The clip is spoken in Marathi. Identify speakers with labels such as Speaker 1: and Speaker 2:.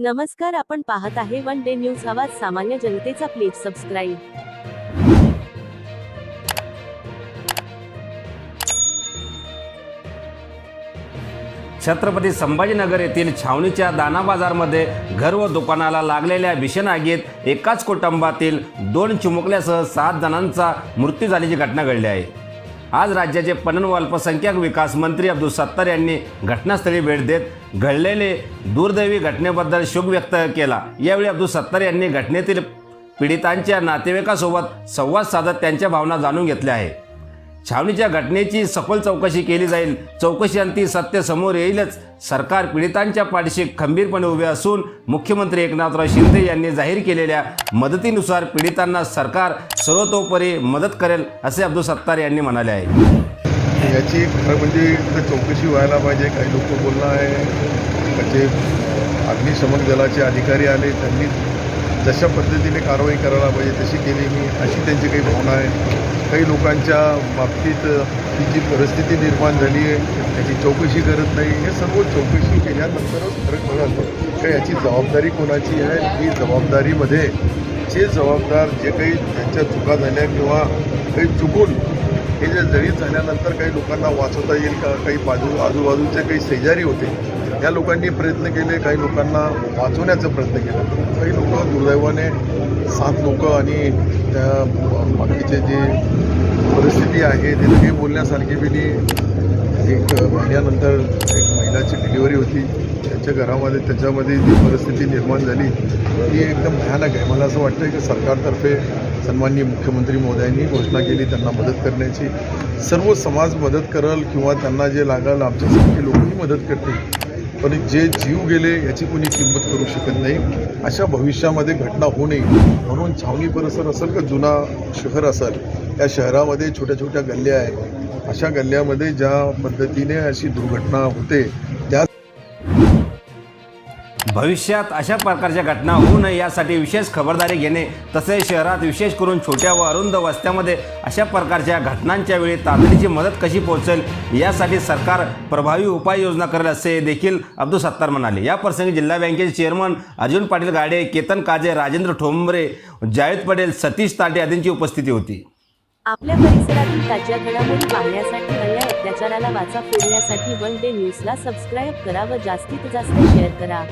Speaker 1: नमस्कार आपण पाहत आहे वन डे न्यूज आवाज सामान्य जनतेचा प्लीज सबस्क्राईब.
Speaker 2: छत्रपती संभाजीनगर येथील छावणीच्या दाना बाजारमध्ये घर व दुकानाला लागलेल्या भीषण आगीत एकाच कुटुंबातील दोन चिमुकल्यासह सात जणांचा मृत्यू झाल्याची घटना घडली आहे. आज राज्याचे पणन व अल्पसंख्याक विकास मंत्री अब्दुल सत्तार यांनी घटनास्थळी भेट देत घडलेले दुर्दैवी घटनेबद्दल शोक व्यक्त केला. यावेळी अब्दुल सत्तार यांनी घटनेतील पीडितांच्या नातेवाईकासोबत संवाद साधत त्यांच्या भावना जाणून घेतल्या आहे छावणीच्या घटनेची सखोल चौकशी केली जाईल. चौकशीअंती सत्य समोर येईलच. सरकार पीडितांच्या पाठीशी खंबीरपणे उभे असून मुख्यमंत्री एकनाथराव शिंदे यांनी जाहीर केलेल्या मदतीनुसार पीडितांना सरकार सर्वतोपरी मदत करेल असे अब्दुल सत्तार यांनी म्हणाले आहे.
Speaker 3: याची खरं म्हणजे चौकशी व्हायला पाहिजे काही लोक बोलणं आहे. म्हणजे अग्निशमन दलाचे अधिकारी आले त्यांनी जशा पद्धतीने कारवाई करायला पाहिजे तशी केली मी अशी त्यांची काही भावना आहे. काही लोकांच्या बाबतीत ही जी परिस्थिती निर्माण झाली आहे त्याची चौकशी करत नाही. हे सर्व चौकशी केल्यानंतरच फरक कळत का याची जबाबदारी कोणाची आहे? ही जबाबदारीमध्ये जे जबाबदार जे काही त्यांच्या चुका झाल्या किंवा काही चुकून हे जे जळीत झाल्यानंतर काही लोकांना वाचवता येईल का? काही बाजू आजूबाजूचे काही शेजारी होते. या लोकांनी प्रयत्न केले काही लोकांना वाचवण्याचा प्रयत्न केला. काही लोक दुर्दैवाने सात लोक आणि त्या बाकीचे जे परिस्थिती आहे ते लगे बोलण्यासारखी बी एक महिन्यानंतर एक महिलाची डिलिव्हरी होती. त्याच्या घरामध्ये त्याच्यामध्ये जी परिस्थिती निर्माण झाली ती एकदम भयानक आहे. मला असं वाटतं की सरकारतर्फे सन्माननीय मुख्यमंत्री मोदयांनी घोषणा केली त्यांना मदत करण्याची. सर्व समाज मदत करल किंवा त्यांना जे लागल आमच्यासारखे लोकही मदत करतील. पण जे जीव गेले याची कोणी किंमत करू शकत नाही. अशा भविष्यामध्ये घटना होऊ नये म्हणून छावणी परिसर असेल का जुना शहर असेल या शहरामध्ये छोट्या छोट्या गल्ल्या आहेत. अशा गल्ल्यामध्ये ज्या पद्धतीने अशी दुर्घटना होते त्या
Speaker 2: भविष्यात अशा प्रकारच्या घटना होऊ नये यासाठी विशेष खबरदारी घेणे तसेच शहरात विशेष करून छोट्या व अरुंद वस्त्यामध्ये अशा प्रकारच्या घटनांच्या वेळी तातडीची मदत कशी पोहोचेल यासाठी सरकार प्रभावी उपाययोजना करेल असे देखील अब्दुल सत्तार म्हणाले. या प्रसंगी जिल्हा बँकेचे चेअरमन अर्जुन पाटील गाडे केतन काजे राजेंद्र ठोंबरे जावेद पटेल सतीश ताटे आदींची उपस्थिती होती.
Speaker 1: आपल्या परिसरातील ताज्या घडामोडी पाहण्यासाठी हल्ल्या अत्याचाराला वाचा फोडण्यासाठी वन डे न्यूजला सबस्क्राईब करा व जास्तीत जास्त शेअर करा.